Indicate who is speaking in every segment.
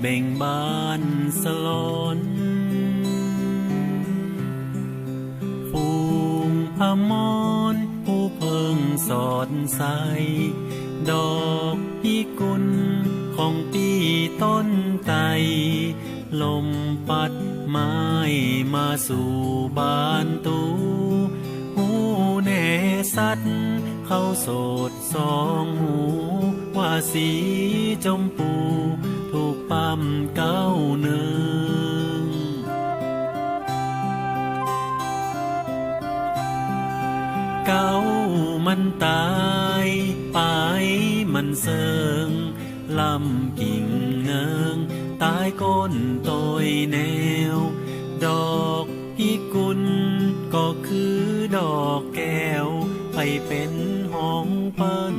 Speaker 1: เบ่งบานสลอนฟูงพมรผู้เพิ่งสอดใส ดอกพิกุลของปีต้นไตลมปัดไม้มาสู่บ้านตูหูแน่สัตว์เข้าโสดสองหูว่าสีจมพู ปั๊มเก้าหนึ่งเก้ามันตายไปมันเสิงลำกิ่งเนิงตายก้นโตยแนว ดอกพิกุลก็คือดอกแก้ว ไปเป็นห้องเปิ้น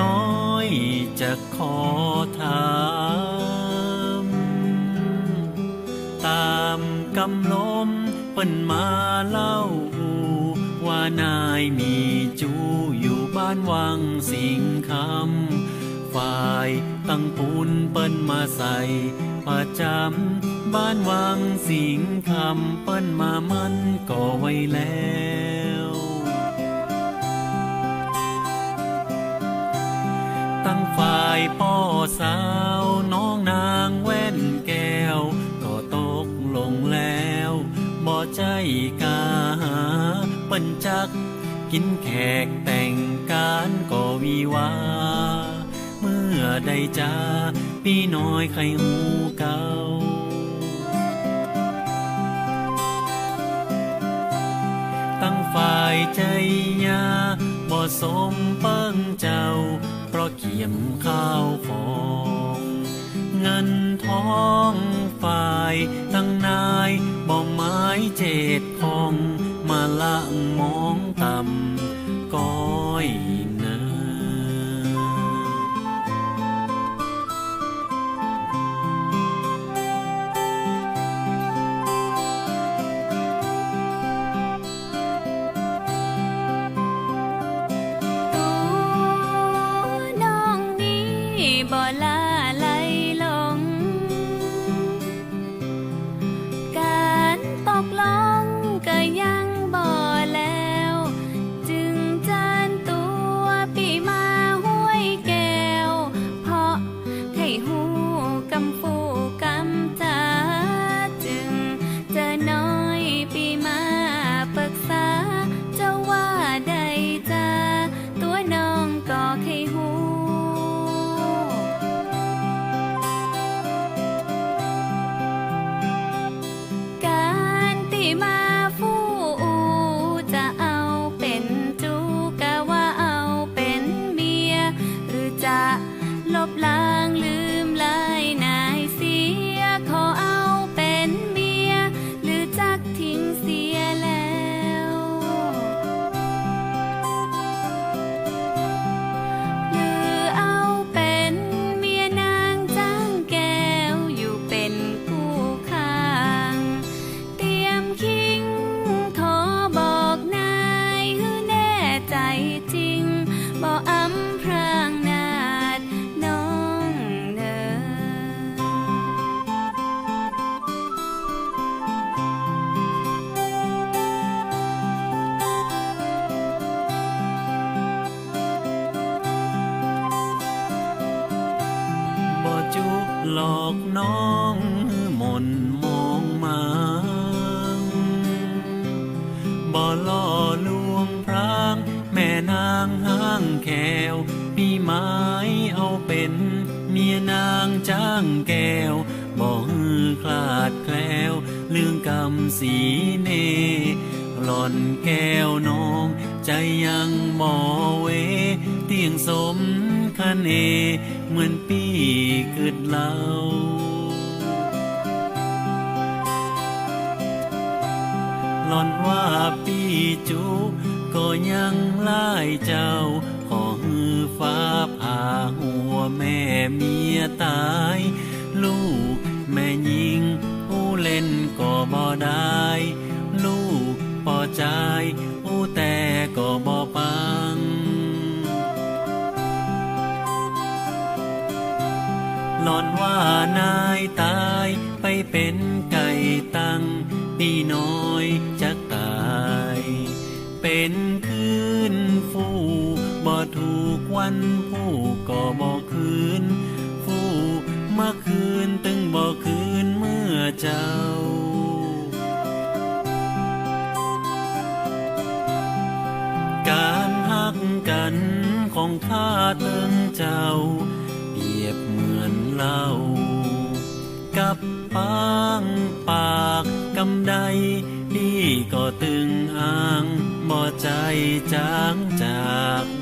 Speaker 1: น้
Speaker 2: อยจะขอ
Speaker 1: ถามตามกำลมเปิ้นมาเล่า ว่านายมีจูอยู่บ้านวังสิงคำฝ่ายตั้งปูนเปิ้นมาใส่ประจำบ้านวังสิงคำเปิ้นมามันก็ไว้แล้ว ตั้งฝ่ายพ่อสาวน้องนางแว่นแก้ว ก็ตกลงแล้วบ่ใจกาหาปิ้นจัก กินแขกแต่งการก็วีวา เมื่อใดจ้าพี่น้อยใครหูเก่าตั้งฝ่ายใจยา สมเปิ้งเจ้า เพราะเกี่ยมข้าวของเงินทองฝ่ายตั้งนายบ่ไม้เจ็ดพอง มาละมองต่ำก้อย นี้ เป็นเมียนางจ้างแก้วบ่ฮือคลาดแคล้วเรื่องกรรมสีเนหล่อนแก้วน้อง ใจยังบ่เว เตียงสมคะเนเหมือนปีกึดเล่าหล่อนว่าปีจุก็ยังไล่เจ้า ขอฮือฟ้าผ่าหัวแม่เมียตาย ลูกแม่ยิง ผู้เล่นก็บ่ได้ ลูกปอใจอู้แต่ก็บ่ปัง หลอนว่านายตายไปเป็นไก่ตั้งปีน้อยจะตาย เป็นค วันผู้ก็บ่คืนฟูเมื่อคืนตึงบ่คืนเมื่อเจ้าการหักกันของข้าเติงเจ้า เปรียบเหมือนเหล้ากับปางปากกำใดดีก็ตึงอ้างบ่ใจจางจาก